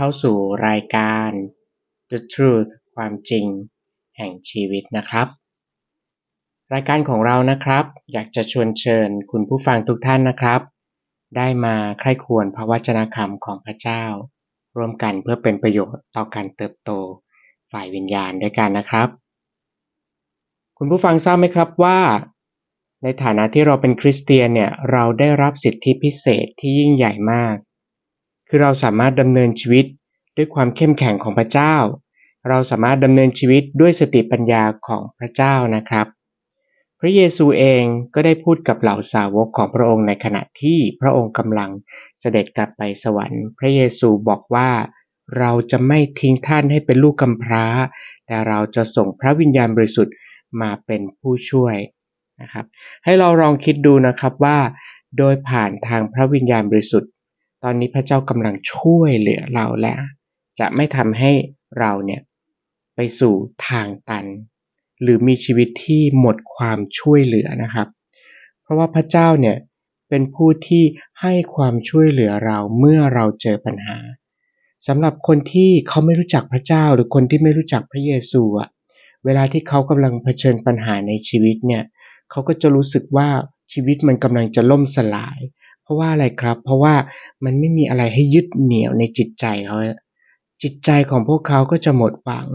เข้าสู่รายการ The Truth ความจริงแห่งชีวิตนะครับ รายการของเรานะครับ อยากจะชวนเชิญคุณผู้ฟังทุกท่านนะครับ ได้มาใคร่ควรพระวจนะคำของพระเจ้า ร่วมกันเพื่อเป็นประโยชน์ต่อการเติบโตฝ่ายวิญญาณด้วยกันนะครับ คุณผู้ฟังทราบไหมครับว่า ในฐานะที่เราเป็นคริสเตียนเนี่ยเราได้รับสิทธิพิเศษที่ยิ่งใหญ่มากคือเราสามารถดำเนินชีวิต ด้วยความเข้มแข็งของพระเจ้า เราสามารถดำเนินชีวิตด้วยสติปัญญาของพระเจ้านะครับ พระเยซูเองก็ได้พูดกับเหล่าสาวกของพระองค์ในขณะที่พระองค์กำลังเสด็จกลับไปสวรรค์ พระเยซูบอกว่าเราจะไม่ทิ้งท่านให้เป็นลูกกำพร้า แต่เราจะส่งพระวิญญาณบริสุทธิ์มาเป็นผู้ช่วยนะครับ ให้เราลองคิดดูนะครับว่า โดยผ่านทางพระวิญญาณบริสุทธิ์ ตอนนี้พระเจ้ากำลังช่วยเหลือเราและ จะไม่ทำให้เราเนี่ยไปสู่ทางตัน หรือมีชีวิตที่หมดความช่วยเหลือนะครับ เพราะว่าพระเจ้าเนี่ยเป็นผู้ที่ให้ความช่วยเหลือเราเมื่อเราเจอปัญหาสำหรับคนที่เขาไม่รู้จักพระเจ้าหรือคนที่ไม่รู้จักพระเยซูอะเวลาที่เขากำลังเผชิญปัญหาในชีวิตเนี่ยเขาก็จะรู้สึกว่าชีวิตมันกำลังจะล่มสลาย เพราะว่าอะไรครับ เพราะว่ามันไม่มีอะไรให้ยึดเหนี่ยวในจิตใจเขา จิตใจของพวกเขาก็จะหมดหวัง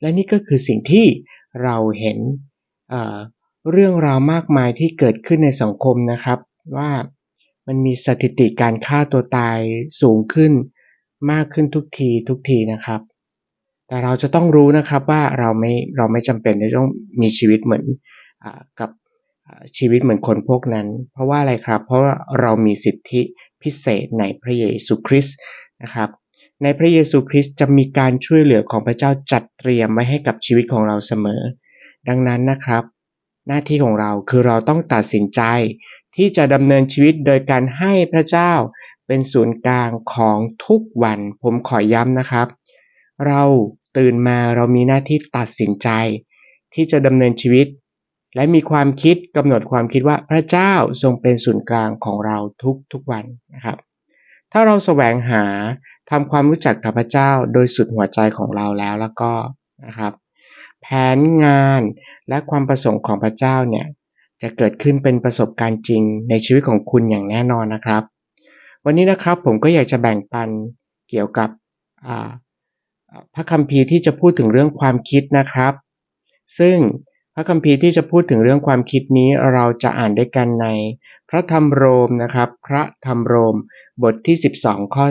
และนี่ก็คือสิ่งที่เราเห็นเเรื่องราวมากมายที่เกิดขึ้นในสังคมนะครับ ว่ามันมีสถิติการฆ่าตัวตายสูงขึ้นมากขึ้นทุกทีทุกทีนะครับ แต่เราจะต้องรู้นะครับว่าเราไม่เราไม่จำเป็นจะต้องมีชีวิตเหมือนอกับชีวิตเหมือนคนพวกนั้น เพราะว่าอะไรครับ เพราะว่าเรามีสิทธิพิเศษในพระเยซูคริสต์นะครับ ในพระเยซูคริสต์จะมีการช่วยเหลือของพระเจ้าจัดเตรียมไว้ให้กับชีวิตของเราเสมอ ดังนั้นนะครับ หน้าที่ของเราคือเราต้องตัดสินใจ ที่จะดำเนินชีวิตโดยการให้พระเจ้าเป็นศูนย์กลางของทุกวัน ผมขอย้ำนะครับ เราตื่นมาเรามีหน้าที่ตัดสินใจ ที่จะดำเนินชีวิต และมีความคิดกำหนดความคิดว่าพระเจ้าทรงเป็นศูนย์กลางของเราทุกทุกวันนะครับ ถ้าเราแสวงหา ทำความรู้จักกับพระเจ้าโดยสุดหัวใจของเราแล้วแล้วก็นะครับ แผนงานและความประสงค์ของพระเจ้าเนี่ยจะเกิดขึ้นเป็นประสบการณ์จริงในชีวิตของคุณอย่างแน่นอนนะครับ วันนี้นะครับผมก็อยากจะแบ่งปันเกี่ยวกับพระคัมภีร์ที่จะพูดถึงเรื่องความคิดนะครับ ซึ่งพระคัมภีร์ที่จะพูดถึงเรื่องความคิดนี้เราจะอ่านด้วยกันใน พระธรรมโรมนะครับ พระธรรมโรมบทที่ 12 ข้อ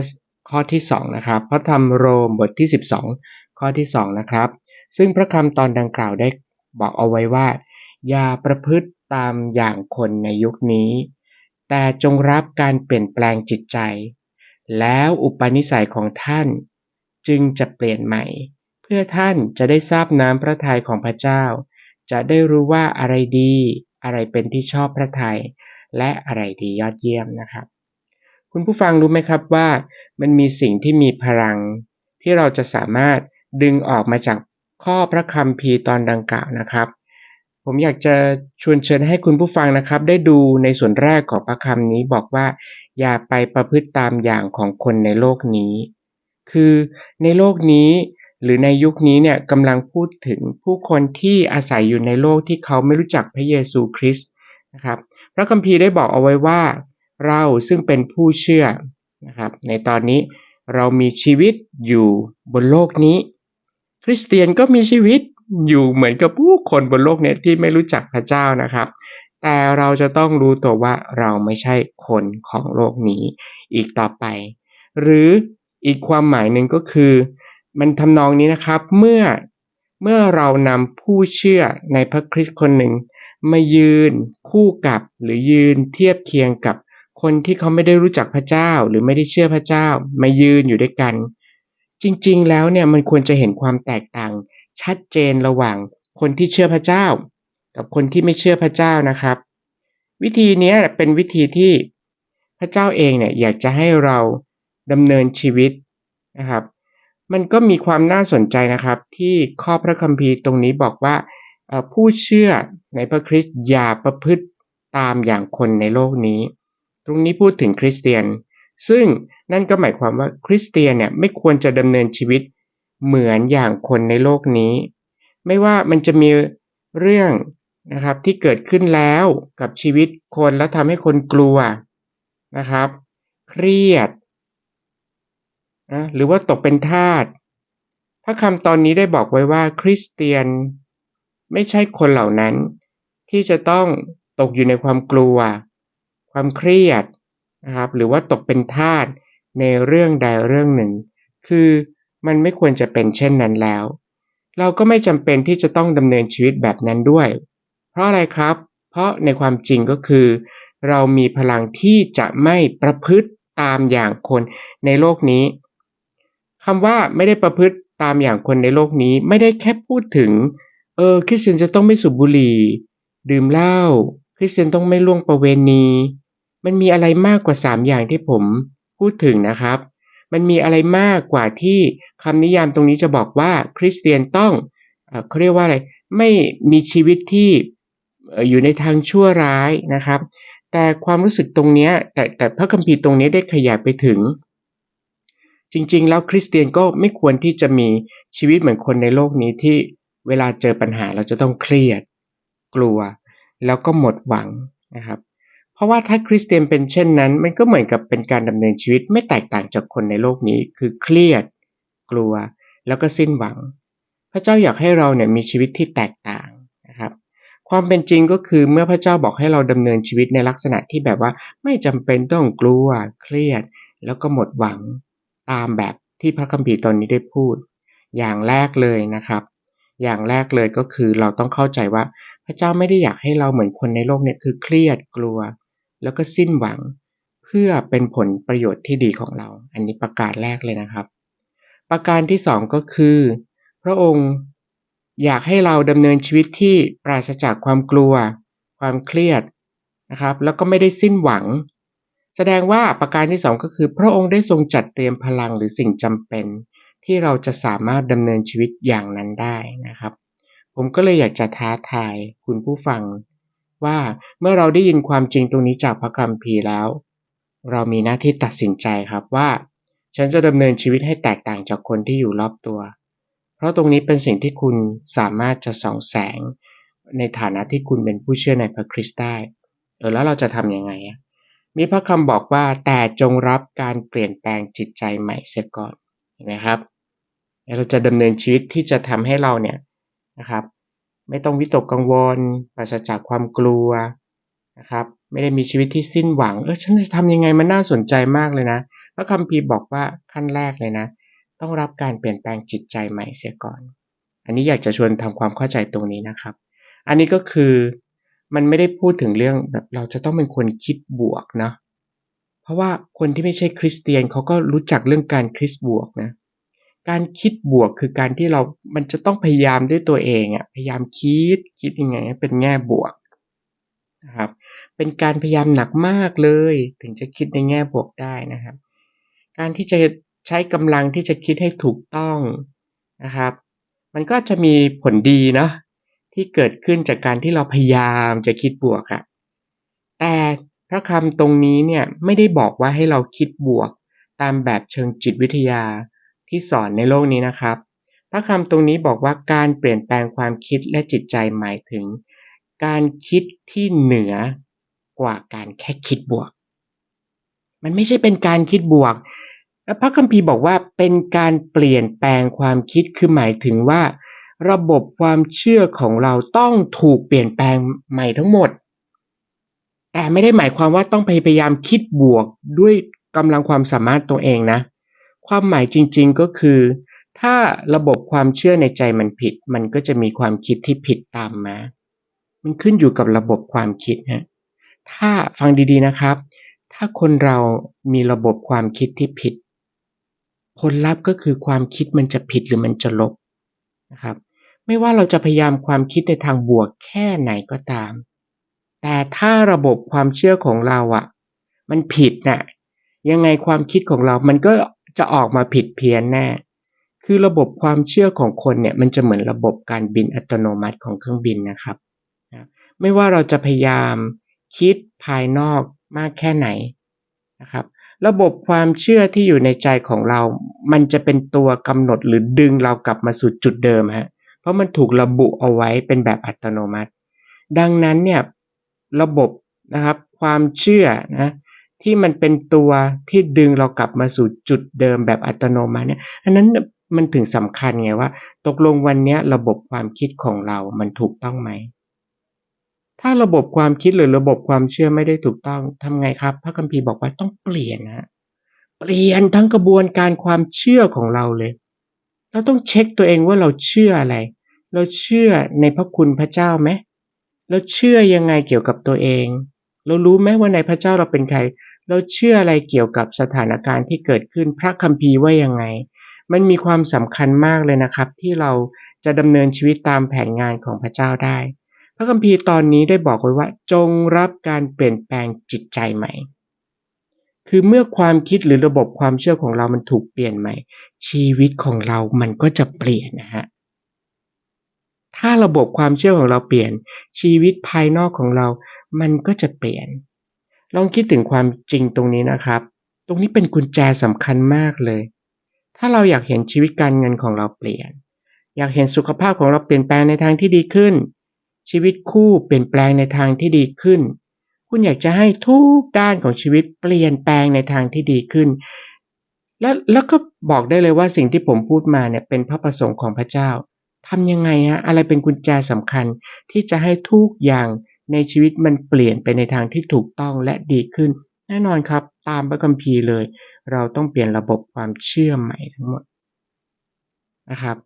ข้อที่2นะครับพระธรรมโรมบทที่ 12 ข้อที่2นะครับซึ่งพระคำตอนดังกล่าวได้บอกเอาไว้ว่า อย่าประพฤติตามอย่างคนในยุคนี้ แต่จงรับการเปลี่ยนแปลงจิตใจ แล้วอุปนิสัยของท่านจึงจะเปลี่ยนใหม่ เพื่อท่านจะได้ทราบน้ำพระทัยของพระเจ้า จะได้รู้ว่าอะไรดี อะไรเป็นที่ชอบพระทัยและอะไรดียอดเยี่ยมนะครับ คุณผู้ฟังรู้ไหมครับว่า มันมีสิ่งที่มีพลัง ที่เราจะสามารถดึงออกมาจากข้อพระคำพีตอนดังกล่าวนะครับ ผมอยากจะชวนเชิญให้คุณผู้ฟังนะครับ ได้ดูในส่วนแรกของพระคำนี้บอกว่า อย่าไปประพฤติตามอย่างของคนในโลกนี้ คือในโลกนี้หรือในยุคนี้เนี่ยกำลังพูดถึงผู้คนที่อาศัยอยู่ในโลกที่เขาไม่รู้จักพระเยซูคริสต์นะครับ พระคัมภีร์ได้บอกเอาไว้ว่า เราซึ่งเป็นผู้เชื่อนะครับในตอนนี้เรามีชีวิตอยู่บนโลกนี้ คริสเตียนก็มีชีวิตอยู่เหมือนกับผู้คนบนโลกนี้ที่ไม่รู้จักพระเจ้านะครับ แต่เราจะต้องรู้ตัวว่าเราไม่ใช่คนของโลกนี้อีกต่อไป หรืออีกความหมายหนึ่งก็คือ มันทำนองนี้นะครับเมื่อเมื่อเรานำผู้เชื่อในพระคริสต์คนหนึ่งมายืนคู่กับหรือยืนเทียบเคียงกับ คนที่เขาไม่ได้รู้จักพระเจ้าหรือไม่ได้เชื่อพระเจ้ามายืนอยู่ด้วยกัน จริงๆ แล้วเนี่ยมันควรจะเห็นความแตกต่าง ชัดเจนระหว่างคนที่เชื่อพระเจ้า กับคนที่ไม่เชื่อพระเจ้านะครับ วิธีนี้เป็นวิธีที่พระเจ้าเองเนี่ยอยากจะให้เราดำเนินชีวิตนะครับ มันก็มีความน่าสนใจนะครับ ที่ข้อพระคัมภีร์ตรงนี้บอกว่าผู้เชื่อในพระคริสต์อย่าประพฤติตามอย่างคนในโลกนี้ ตรงนี้พูดถึงคริสเตียน ซึ่งนั่นก็หมายความว่าคริสเตียนเนี่ยไม่ควรจะดำเนินชีวิตเหมือนอย่างคนในโลกนี้ ไม่ว่ามันจะมีเรื่องนะครับที่เกิดขึ้นแล้วกับชีวิตคนแล้วทำให้คนกลัวนะครับ เครียดนะหรือว่าตกเป็นทาสพระคำตอนนี้ได้บอกไว้ว่าคริสเตียนไม่ใช่คนเหล่านั้นที่จะต้องตกอยู่ในความกลัว ความเครียดนะครับหรือว่าตกเป็นทาสในเรื่องใดเรื่องหนึ่ง คือมันไม่ควรจะเป็นเช่นนั้นแล้ว เราก็ไม่จำเป็นที่จะต้องดำเนินชีวิตแบบนั้นด้วย เพราะอะไรครับ เพราะในความจริงก็คือ เรามีพลังที่จะไม่ประพฤติตามอย่างคนในโลกนี้คำว่าไม่ได้ประพฤติตามอย่างคนในโลกนี้ไม่ได้แค่พูดถึงเออคริสเตียนจะต้องไม่สูบบุหรี่ ดื่มเหล้าคริสเตียนต้องไม่ล่วงประเวณี มันมีอะไรมากกว่าสามอย่างที่ผมพูดถึงนะครับ มันมีอะไรมากกว่าที่คำนิยามตรงนี้จะบอกว่าคริสเตียนต้องเขาเรียกว่าอะไรไม่มีชีวิตที่อยู่ในทางชั่วร้ายนะครับ แต่ความรู้สึกตรงนี้แต่แต่พระคัมภีร์ตรงนี้ได้ขยายไปถึง จริง ๆ แล้วคริสเตียนก็ไม่ควรที่จะมีชีวิตเหมือนคนในโลกนี้ที่เวลาเจอปัญหาเราจะต้องเครียด กลัว แล้วก็หมดหวังนะครับ ราะว่าถ้าคริสเตียนเป็นเช่นนั้น มันก็เหมือนกับเป็นการดำเนินชีวิตไม่แตกต่างจากคนในโลกนี้ คือเครียด กลัว แล้วก็สิ้นหวัง พระเจ้าอยากให้เราเนี่ยมีชีวิตที่แตกต่างนะครับ ความเป็นจริงก็คือเมื่อพระเจ้าบอกให้เราดำเนินชีวิตในลักษณะที่แบบว่าไม่จำเป็นต้องกลัว เครียด แล้วก็หมดหวังตามแบบที่พระคัมภีร์ตอนนี้ได้พูด อย่างแรกเลยนะครับ อย่างแรกเลยก็คือเราต้องเข้าใจว่าพระเจ้าไม่ได้อยากให้เราเหมือนคนในโลกเนี่ยคือเครียดกลัว แล้วก็สิ้นหวัง เพื่อเป็นผลประโยชน์ที่ดีของเรา อันนี้ประการแรกเลยนะครับ ประการที่สองก็คือ พระองค์อยากให้เราดำเนินชีวิตที่ปราศจากความกลัว ความเครียดนะครับ แล้วก็ไม่ได้สิ้นหวัง แสดงว่าประการที่สองก็คือ พระองค์ได้ทรงจัดเตรียมพลังหรือสิ่งจำเป็น ที่เราจะสามารถดำเนินชีวิตอย่างนั้นได้นะครับ ผมก็เลยอยากจะท้าทายคุณผู้ฟัง ว่าเมื่อเราได้ยินความจริงตรงนี้จากพระคัมภีร์แล้ว เรามีหน้าที่ตัดสินใจครับว่า ฉันจะดำเนินชีวิตให้แตกต่างจากคนที่อยู่รอบตัว เพราะตรงนี้เป็นสิ่งที่คุณสามารถจะส่องแสง ในฐานะที่คุณเป็นผู้เชื่อในพระคริสต์ได้เออแล้วเราจะทำยังไงอะมีพระคำบอกว่าแต่จงรับการเปลี่ยนแปลงจิตใจใหม่เสียก่อนเห็นไหมครับเราจะดำเนินชีวิตที่จะทำให้เราเนี่ยนะครับ ไม่ต้องวิตกกังวลปราศจากความกลัวนะครับไม่ได้มีชีวิตที่สิ้นหวังเออฉันจะทำยังไงมันน่าสนใจมากเลยนะพระคัมภีร์บอกว่าขั้นแรกเลยนะ ต้องรับการเปลี่ยนแปลงจิตใจใหม่เสียก่อน อันนี้อยากจะชวนทำความเข้าใจตรงนี้นะครับ อันนี้ก็คือมันไม่ได้พูดถึงเรื่องแบบเราจะต้องเป็นคนคิดบวกนะเพราะว่าคนที่ไม่ใช่คริสเตียนเขาก็รู้จักเรื่องการคิดบวกนะ การคิดบวกคือการที่เรา มันจะต้องพยายามด้วยตัวเองอะ่ะพยายามคิด คิดยังไงเป็นแง่บวกนะครับ เป็นการพยายามหนักมากเลย ถึงจะคิดในแง่บวกได้นะครับ การที่จะใช้กำลังที่จะคิดให้ถูกต้องนะครับ มันก็จะมีผลดีเนาะที่เกิดขึ้นจากการที่เราพยายามจะคิดบวกอะแต่พระคำตรงนี้เนี่ยไม่ได้บอกว่าให้เราคิดบวกตามแบบเชิงจิตวิทยา ที่สอนในโลกนี้นะครับ พระคำตรงนี้บอกว่าการเปลี่ยนแปลงความคิดและจิตใจหมายถึง การคิดที่เหนือกว่าการแค่คิดบวก มันไม่ใช่เป็นการคิดบวก และพระคัมภีร์บอกว่าเป็นการเปลี่ยนแปลงความคิดคือหมายถึงว่า ระบบความเชื่อของเราต้องถูกเปลี่ยนแปลงใหม่ทั้งหมด แต่ไม่ได้หมายความว่าต้องพยายามคิดบวกด้วยกำลังความสามารถตัวเองนะ ความหมายจริง ๆ ก็คือ ถ้าระบบความเชื่อในใจมันผิด มันก็จะมีความคิดที่ผิดตามมา มันขึ้นอยู่กับระบบความคิดฮะถ้าฟังดีๆนะครับ ถ้าคนเรามีระบบความคิดที่ผิด ผลลัพธ์ก็คือความคิดมันจะผิดหรือมันจะลบนะครับ ไม่ว่าเราจะพยายามความคิดในทางบวกแค่ไหนก็ตาม แต่ถ้าระบบความเชื่อของเราอะ่ะ มันผิดนะ่ะยังไงความคิดของเรา มันก็ จะออกมาผิดเพี้ยนแน่ คือระบบความเชื่อของคนเนี่ยมันจะเหมือนระบบการบินอัตโนมัติของเครื่องบินนะครับ ไม่ว่าเราจะพยายามคิดภายนอกมากแค่ไหนนะครับ ระบบความเชื่อที่อยู่ในใจของเรา มันจะเป็นตัวกำหนดหรือดึงเรากลับมาสู่จุดเดิมฮะ เพราะมันถูกระบุเอาไว้เป็นแบบอัตโนมัติ ดังนั้นเนี่ยระบบนะครับความเชื่อนะ ที่มันเป็นตัวที่ดึงเรากลับมาสู่จุดเดิมแบบอัตโนมัติเนี่ยอันนั้นมันถึงสำคัญไงว่า ตกลงวันนี้ระบบความคิดของเรามันถูกต้องไหม ถ้าระบบความคิดหรือระบบความเชื่อไม่ได้ถูกต้องทำไงครับ พระคัมภีร์บอกว่าต้องเปลี่ยนนะเปลี่ยนทั้งกระบวนการความเชื่อของเราเลย เราต้องเช็คตัวเองว่าเราเชื่ออะไร เราเชื่อในพระคุณพระเจ้าไหมเราเชื่อยังไงเกี่ยวกับตัวเอง เรารู้ไหมว่าในพระเจ้าเราเป็นใคร เราเชื่ออะไรเกี่ยวกับสถานการณ์ที่เกิดขึ้นพระคัมภีร์ว่ายังไง มันมีความสำคัญมากเลยนะครับ ที่เราจะดำเนินชีวิตตามแผนงานของพระเจ้าได้ พระคัมภีร์ตอนนี้ได้บอกไว้ว่า จงรับการเปลี่ยนแปลงจิตใจใหม่ คือเมื่อความคิดหรือระบบความเชื่อของเรามันถูกเปลี่ยนใหม่ ชีวิตของเรามันก็จะเปลี่ยนนะฮะถ้าระบบความเชื่อของเราเปลี่ยน ชีวิตภายนอกของเรา มันก็จะเปลี่ยน ลองคิดถึงความจริงตรงนี้นะครับ ตรงนี้เป็นกุญแจสำคัญมากเลย ถ้าเราอยากเห็นชีวิตการเงินของเราเปลี่ยน อยากเห็นสุขภาพของเราเปลี่ยนแปลงในทางที่ดีขึ้น ชีวิตคู่เปลี่ยนแปลงในทางที่ดีขึ้น คุณอยากจะให้ทุกด้านของชีวิตเปลี่ยนแปลงในทางที่ดีขึ้น และแล้วก็บอกได้เลยว่าสิ่งที่ผมพูดมาเนี่ยเป็นพระประสงค์ของพระเจ้าทำยังไงฮะอะไรเป็นกุญแจสำคัญที่จะให้ทุกอย่าง ในชีวิตมันเปลี่ยนไปในทางที่ถูกต้องและดีขึ้น แน่นอนครับ ตามพระคัมภีร์เลย เราต้องเปลี่ยนระบบความเชื่อใหม่ทั้งหมดนะครับ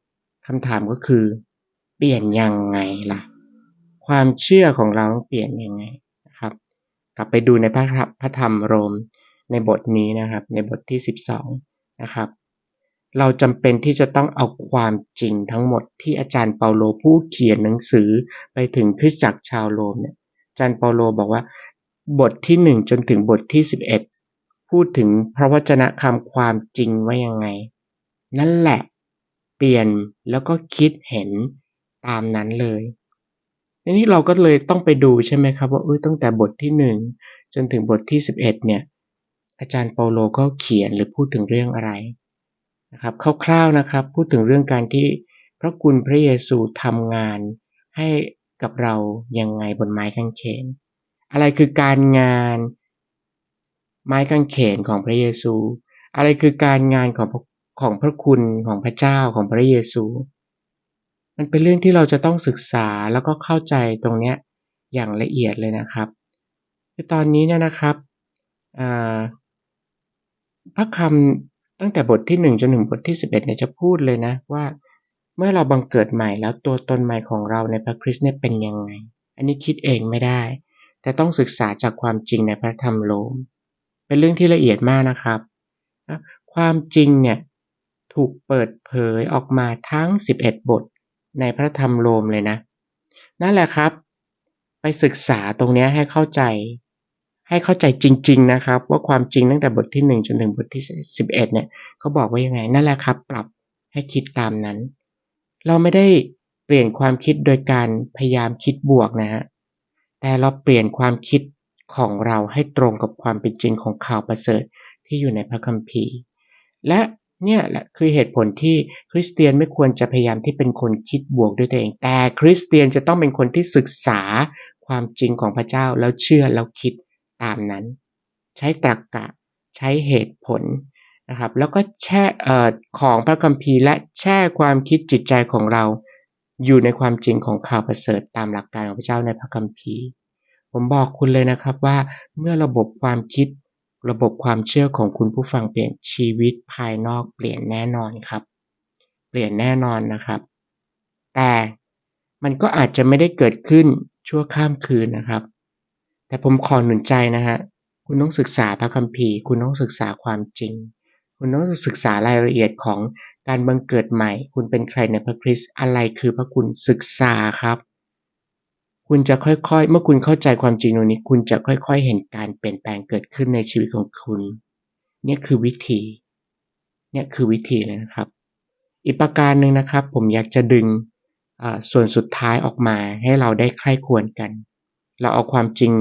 คำถามก็คือ เปลี่ยนยังไงล่ะ ความเชื่อของเราต้องเปลี่ยนยังไงนะครับ กลับไปดูในพระพระธรรมโรมในบทนี้นะครับ ในบทที่ 12นะครับ เราจำเป็นที่จะต้องเอาความจริงทั้งหมดที่อาจารย์เปาโลผู้เขียนหนังสือไปถึงคริสตจักรชาวโรมเนี่ยอาจารย์เปาโลบอกว่า บทที่หนึ่งจนถึงบทที่สิบเอ็ดพูดถึงพระวจนะคำความจริงว่ายังไง นั่นแหละ เปลี่ยนแล้วก็คิดเห็นตามนั้นเลยทีนี้เราก็เลยต้องไปดูใช่ไหมครับว่าตั้งแต่บทที่หนึ่งจนถึงบทที่สิบเอ็ดเนี่ยอาจารย์เปาโลก็เขียนหรือพูดถึงเรื่องอะไร นะครับคร่าวๆนะครับ พูดถึงเรื่องการที่พระคุณพระเยซูทำงานให้กับเรายังไงบนไม้กางเขน อะไรคือการงานไม้กางเขนของพระเยซู อะไรคือการงานของของพระคุณของพระเจ้าของพระเยซู มันเป็นเรื่องที่เราจะต้องศึกษาแล้วก็เข้าใจตรงนี้อย่างละเอียดเลยนะครับคือตอนนี้เนี่ยนะครับพระคำ ตั้งแต่บทที่หนึ่งจนถึงบทที่สิบเอ็ดเนี่ยจะพูดเลยนะว่า เมื่อเราบังเกิดใหม่แล้วตัวตนใหม่ของเราในพระคริสต์เนี่ยเป็นยังไง อันนี้คิดเองไม่ได้ แต่ต้องศึกษาจากความจริงในพระธรรมโลม เป็นเรื่องที่ละเอียดมากนะครับความจริงเนี่ยถูกเปิดเผยออกมาทั้ง 11 บทในพระธรรมโลมเลยนะ นั่นแหละครับ ไปศึกษาตรงนี้ให้เข้าใจ ให้เข้าใจจริง ๆ นะครับ ว่าความจริงตั้งแต่บทที่ 1 จนถึงบทที่ 11 เนี่ยเขาบอกว่ายังไงนั่นแหละครับ ปรับให้คิดตามนั้น เราไม่ได้เปลี่ยนความคิดโดยการพยายามคิดบวกนะฮะแต่เราเปลี่ยนความคิดของเราให้ตรงกับความเป็นจริงของข่าวประเสริฐที่อยู่ในพระคัมภีร์ และเนี่ยแหละคือเหตุผลที่คริสเตียนไม่ควรจะพยายามที่เป็นคนคิดบวกด้วยตัวเอง แต่คริสเตียนจะต้องเป็นคนที่ศึกษาความจริงของพระเจ้าแล้วเชื่อแล้วคิด ตามนั้น ใช้ตรรกกะ ใช้เหตุผลนะครับ แล้วก็แช่ของพระคัมภีร์และแช่ความคิดจิตใจของเรา อยู่ในความจริงของข่าวประเสริฐตามหลักการของพระเจ้าในพระคัมภีร์ ผมบอกคุณเลยนะครับว่าเมื่อระบบความคิดระบบความเชื่อของคุณผู้ฟังเปลี่ยนชีวิตภายนอกเปลี่ยนแน่นอนครับ เปลี่ยนแน่นอนนะครับ แต่มันก็อาจจะไม่ได้เกิดขึ้นชั่วข้ามคืนนะครับ แต่ผมขอหนุนใจนะฮะ คุณต้องศึกษาพระคัมภีร์ คุณต้องศึกษาความจริง คุณต้องศึกษารายละเอียดของการบังเกิดใหม่ คุณเป็นใครในพระคริสต์อะไรคือพระคุณศึกษาครับ คุณจะค่อยๆ เมื่อคุณเข้าใจความจริงตรงนี้ คุณจะค่อยๆ เห็นการเปลี่ยนแปลงเกิดขึ้นในชีวิตของคุณ เนี่ยคือวิธี เนี่ยคือวิธีเลยนะครับ อีกประการหนึ่งนะครับ ผมอยากจะดึงส่วนสุดท้ายออกมาให้เราได้ใคร่ควรกัน เราเอาความจริง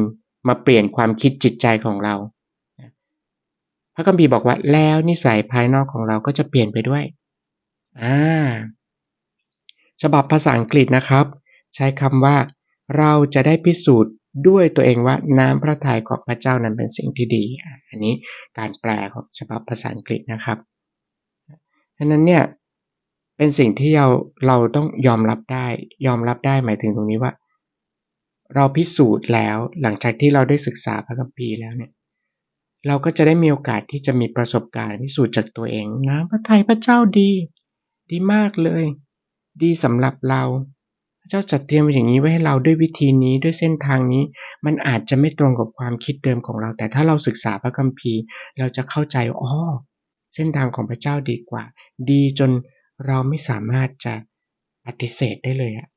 มาเปลี่ยนความคิดจิตใจของเรา พระคัมภีร์บอกว่าแล้วนิสัยภายนอกของเราก็จะเปลี่ยนไปด้วย อ่า ฉบับภาษาอังกฤษนะครับ ใช้คำว่า เราจะได้พิสูจน์ด้วยตัวเองว่าน้ำพระทัยของพระเจ้านั้นเป็นสิ่งที่ดี อันนี้การแปลของฉบับภาษาอังกฤษนะครับฉะนั้นเนี่ยเป็นสิ่งที่เราเราต้องยอมรับได้ ยอมรับได้หมายถึงตรงนี้ว่า เราพิสูจน์แล้วหลังจากที่เราได้ศึกษาพระคัมภีร์แล้วเนี่ยเราก็จะได้มีโอกาสที่จะมีประสบการณ์พิสูจน์จากตัวเองน้ำพระทัยพระเจ้าดี ดีมากเลย ดีสำหรับเรา พระเจ้าจัดเตรียมอย่างนี้ไว้ให้เราด้วยวิธีนี้ด้วยเส้นทางนี้ มันอาจจะไม่ตรงกับความคิดเดิมของเรา แต่ถ้าเราศึกษาพระคัมภีร์ เราจะเข้าใจอ๋อเส้นทางของพระเจ้าดีกว่า ดีจนเราไม่สามารถจะปฏิเสธได้เลยอะ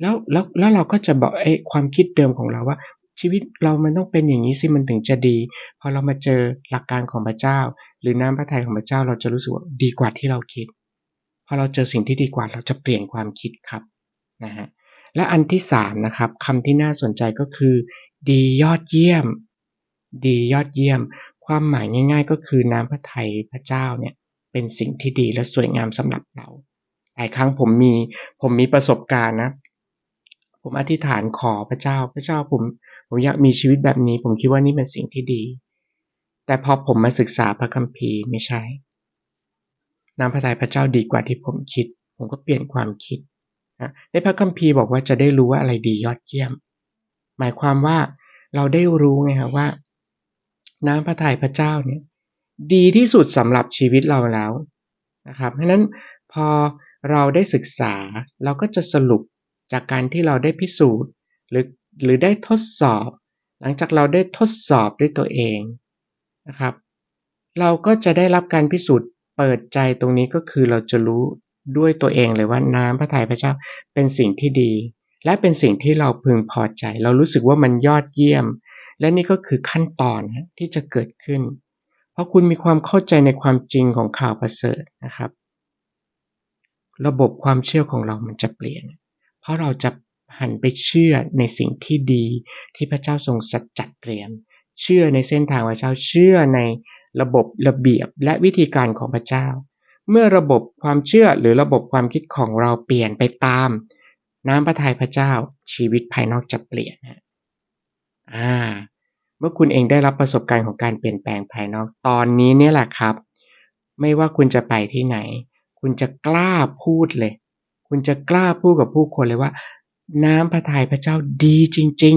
แล้วแล้วแล้วเราก็จะบอกไอ้ความคิดเดิมของเราว่า ชีวิตเรามันต้องเป็นอย่างนี้สิมันถึงจะดี พอเรามาเจอหลักการของพระเจ้า หรือน้ำพระทัยของพระเจ้าเราจะรู้สึกว่าดีกว่าที่เราคิด พอเราเจอสิ่งที่ดีกว่าเราจะเปลี่ยนความคิดครับนะฮะและอันที่สามนะครับคำที่น่าสนใจก็คือ ดียอดเยี่ยม ดียอดเยี่ยม ความหมายง่าย ๆ ก็คือน้ำพระทัยพระเจ้าเนี่ยเป็นสิ่งที่ดีและสวยงามสำหรับเราหลายครั้งผมมีผมมีประสบการณ์นะ ผมอธิษฐานขอพระเจ้า พระเจ้าผมผมอยากมีชีวิตแบบนี้ ผมคิดว่านี่เป็นสิ่งที่ดี แต่พอผมมาศึกษาพระคัมภีร์ไม่ใช่น้ำพระทัยพระเจ้าดีกว่าที่ผมคิด ผมก็เปลี่ยนความคิดในพระคัมภีร์บอกว่าจะได้รู้ว่าอะไรดียอดเยี่ยม หมายความว่าเราได้รู้ไงครับว่า น้ำพระทัยพระเจ้าเนี่ยดีที่สุดสำหรับชีวิตเราแล้วนะครับเพราะนั้นพอเราได้ศึกษาเราก็จะสรุป จากการที่เราได้พิสูจน์ หรือหรือได้ทดสอบ หลังจากเราได้ทดสอบด้วยตัวเองนะครับ เราก็จะได้รับการพิสูจน์เปิดใจตรงนี้ก็คือเราจะรู้ด้วยตัวเองเลยว่าน้ำพระทัยพระเจ้าเป็นสิ่งที่ดี และเป็นสิ่งที่เราพึงพอใจ เรารู้สึกว่ามันยอดเยี่ยม และนี่ก็คือขั้นตอนที่จะเกิดขึ้น เพราะคุณมีความเข้าใจในความจริงของข่าวประเสริฐนะครับ ระบบความเชื่อของเรามันจะเปลี่ยน เพราะเราจะหันไปเชื่อในสิ่งที่ดีที่พระเจ้าทรงสัจจัดเตรียม เชื่อในเส้นทางพระเจ้าเชื่อในระบบระเบียบและวิธีการของพระเจ้า เมื่อระบบความเชื่อหรือระบบความคิดของเราเปลี่ยนไปตาม น้ำพระทัยพระเจ้าชีวิตภายนอกจะเปลี่ยนนะอ่า เมื่อคุณเองได้รับประสบการณ์ของการเปลี่ยนแปลงภายนอกตอนนี้เนี่ยแหละครับ ไม่ว่าคุณจะไปที่ไหน คุณจะกล้าพูดเลย คุณจะกล้าพูดกับผู้คนเลยว่า น้ำพระทัยพระเจ้าดีจริง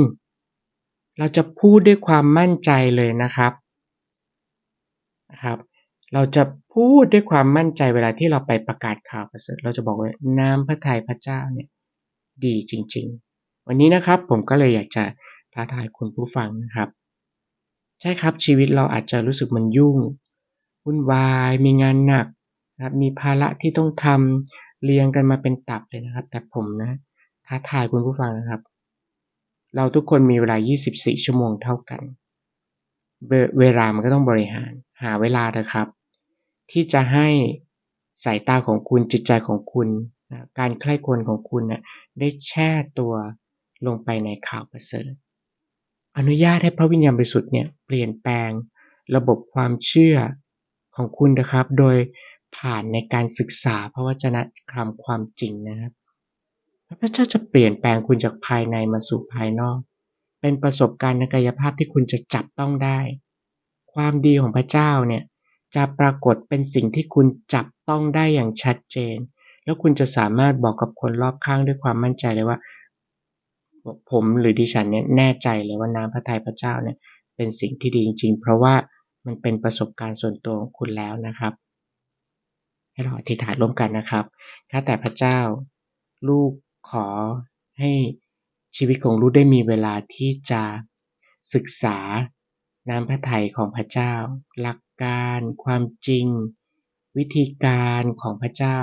ๆ เราจะพูดด้วยความมั่นใจเลยนะครับนะครับ เราจะพูดด้วยความมั่นใจเวลาที่เราไปประกาศข่าวประเสริฐเราจะบอกว่าน้ำพระทัยพระเจ้าเนี่ยดีจริง ๆ วันนี้นะครับผมก็เลยอยากจะท้าทายคุณผู้ฟังนะครับ ใช่ครับชีวิตเราอาจจะรู้สึกมันยุ่งวุ่นวาย มีงานหนักนะครับมีภาระที่ต้องทำ เรียงกันมาเป็นตับเลยนะครับ แต่ผมนะท้าทายคุณผู้ฟังนะครับ เราทุกคนมีเวลา 24 ชั่วโมงเท่ากัน เวลามันก็ต้องบริหาร หาเวลาเถอะครับ ที่จะให้สายตาของคุณจิตใจของคุณนะการใคร่ควรของคุณนะได้แช่ตัวลงไปในข่าวประเสริฐ อนุญาตให้พระวิญญาณบริสุทธิ์เนี่ยเปลี่ยนแปลงระบบความเชื่อของคุณนะครับ โดย ผ่านในการศึกษาพระวจนะคำความจริงนะครับ พระเจ้าจะเปลี่ยนแปลงคุณจากภายในมาสู่ภายนอก เป็นประสบการณ์ในกายภาพที่คุณจะจับต้องได้ ความดีของพระเจ้าเนี่ยจะปรากฏเป็นสิ่งที่คุณจับต้องได้อย่างชัดเจน แล้วคุณจะสามารถบอกกับคนรอบข้างด้วยความมั่นใจเลยว่า ผมหรือดิฉันเนี่ยแน่ใจเลยว่าน้ำพระทัยพระเจ้าเนี่ยเป็นสิ่งที่ดีจริงๆ เพราะว่ามันเป็นประสบการณ์ส่วนตัวของคุณแล้วนะครับ ให้เราอธิษฐานร่วมกันนะครับข้าแต่พระเจ้า ลูกขอให้ชีวิตของลูกได้มีเวลาที่จะศึกษาน้ำพระทัยของพระเจ้า หลักการความจริง วิธีการของพระเจ้า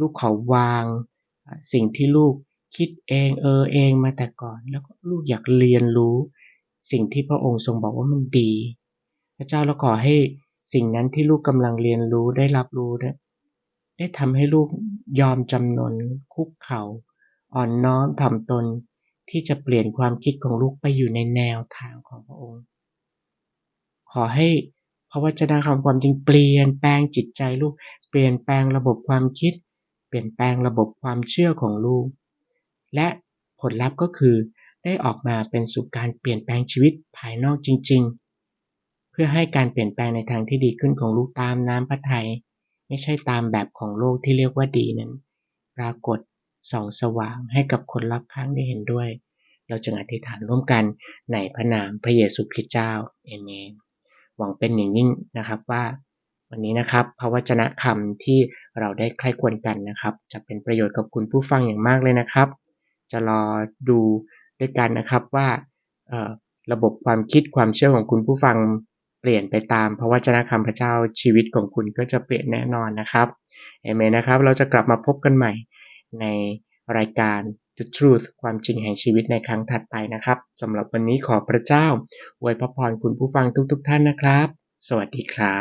ลูกขอวางสิ่งที่ลูกคิดเองเออเองมาแต่ก่อน แล้วลูกอยากเรียนรู้ สิ่งที่พระองค์ทรงบอกว่ามันดี พระเจ้าเราขอให้สิ่งนั้นที่ลูกกำลังเรียนรู้ได้รับรู้นะ ได้ทำให้ลูกยอมจำนนคุกเขา่า อ่อนน้อมถ่อมตนที่จะเปลี่ยนความคิดของลูกไปอยู่ในแนวทางของพระองค์ ขอให้พระวจนะของความจริงเปลี่ยนแปลงจิตใจลูก เปลี่ยนแปลงระบบความคิด เปลี่ยนแปลงระบบความเชื่อของลูก และผลลัพธ์ก็คือได้ออกมาเป็นสู่การเปลี่ยนแปลงชีวิตภายนอกจริง ๆ เพื่อให้การเปลี่ยนแปลงในทางที่ดีขึ้นของลูกตามน้ำพระทัย ไม่ใช่ตามแบบของโลกที่เรียกว่าดีนั้น ปรากฏส่องสว่างให้กับคนรับข้างได้เห็นด้วย เราจึงอธิษฐานร่วมกันในพระนามพระเยซูคริสต์เจ้าเอเมนหวังเป็นอย่างยิ่งนะครับว่า วันนี้นะครับพระวจนะคำที่เราได้ใคร่ควรกันนะครับ จะเป็นประโยชน์กับคุณผู้ฟังอย่างมากเลยนะครับ จะรอดูด้วยกันนะครับว่าระบบความคิดความเชื่อของคุณผู้ฟัง เปลี่ยนไปตามพระวจนะคำพระเจ้าชีวิตของคุณก็จะเปลี่ยนแน่นอนนะครับเอเมนนะครับ เราจะกลับมาพบกันใหม่ในรายการ The Truth ความจริงแห่งชีวิตในครั้งถัดไปนะครับสำหรับวันนี้ขอพระเจ้าอวยพระพรคุณผู้ฟังทุกๆทท่านนะครับ สวัสดีครับ